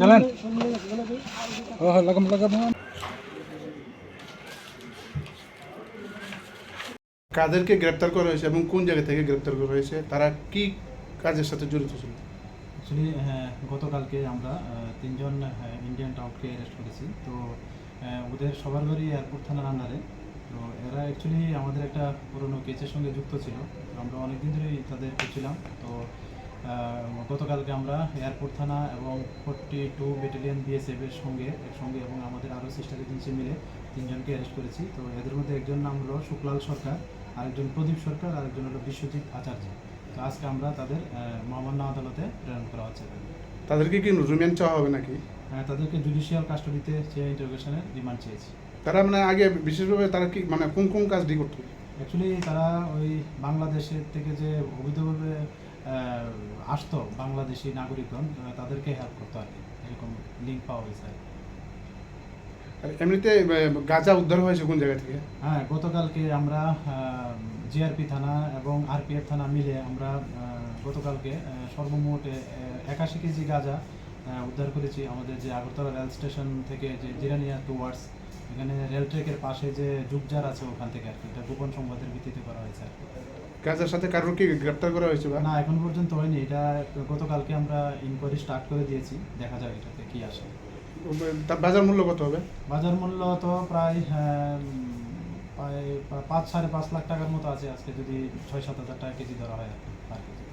চলেন। লাগাম লাগাম কাদেরকে গ্রেপ্তার করা হয়েছে এবং কোন জায়গা থেকে গ্রেপ্তার করা হয়েছে? তারা কি কাজের সাথে জড়িত ছিল? অ্যাকচুয়ালি গতকালকে আমরা তিনজন ইন্ডিয়ান টাউটকে অ্যারেস্ট করেছি। তো ওদের সবার বাড়ি এয়ারপোর্ট থানার আন্ডারে তো এরা অ্যাকচুয়ালি আমাদের একটা পুরনো কেসের সঙ্গে যুক্ত ছিল। তো আমরা অনেকদিন ধরেই তাদের খুঁজছিলাম তো গতকালকে আমরা এয়ারপোর্ট থানা এবং ফোর্টি টু ব্যাটালিয়ন বিএসএফ এর সঙ্গে একসঙ্গে এবং আমাদের আরও সিস্টার এজেন্সি মিলে তিনজনকে অ্যারেস্ট করেছি। তো এদের মধ্যে একজন নাম হলো শুক্লাল সরকার আরেকজন প্রদীপ সরকার আরেকজন হলো বিশ্বজিৎ আচার্য। তো আজকে আমরা তাদের মহামান্য আদালতে প্রেরণ করা হচ্ছে। তাদেরকে কি রিমান্ড চাওয়া হবে নাকি? হ্যাঁ, তাদেরকে জুডিশিয়াল কাস্টডিতে চেয়ে ইন্টারোগেশনের রিমান্ড চেয়েছি। তারা মানে আগে বিশেষভাবে তারা কি মানে কোন কোন কাজটি করতো? অ্যাকচুয়ালি তারা ওই বাংলাদেশের থেকে যে অবৈধভাবে আসতো বাংলাদেশি নাগরিকগণ তাদেরকে হেল্প করতো আর কি। এরকম লিঙ্ক পাওয়া হয়েছে আর। এমনিতে গাঁজা উদ্ধার হয়েছে কোন জায়গা থেকে? হ্যাঁ গতকালকে আমরা জিআরপি থানা এবং আরপিএফ থানা মিলে আমরা গতকালকে সর্বমোট একাশি কেজি গাঁজা উদ্ধার করেছি। আমাদের যে আগরতলা রেল স্টেশন থেকে যে জিরানিয়া টুয়ার্ডস এখানে রেল ট্রেকের পাশে যে যুগজার আছে ওখান থেকে আর কি এটা গোপন সংবাদের ভিত্তিতে করা হয়েছে আর কি। গাঁজার সাথে কারোর কি গ্রেপ্তার করা হয়েছে না এখন পর্যন্ত হয়নি এটা গতকালকে আমরা ইনকোয়ারি স্টার্ট করে দিয়েছি দেখা যাক এটাতে কি আসে। তার বাজার মূল্য কত হবে? বাজার মূল্য তো প্রায় আহ, প্রায় পাঁচ সাড়ে পাঁচ লাখ টাকার মতো আছে আজকে যদি ছয় সাত হাজার টাকা কেজি ধরা হয় আর কেজি।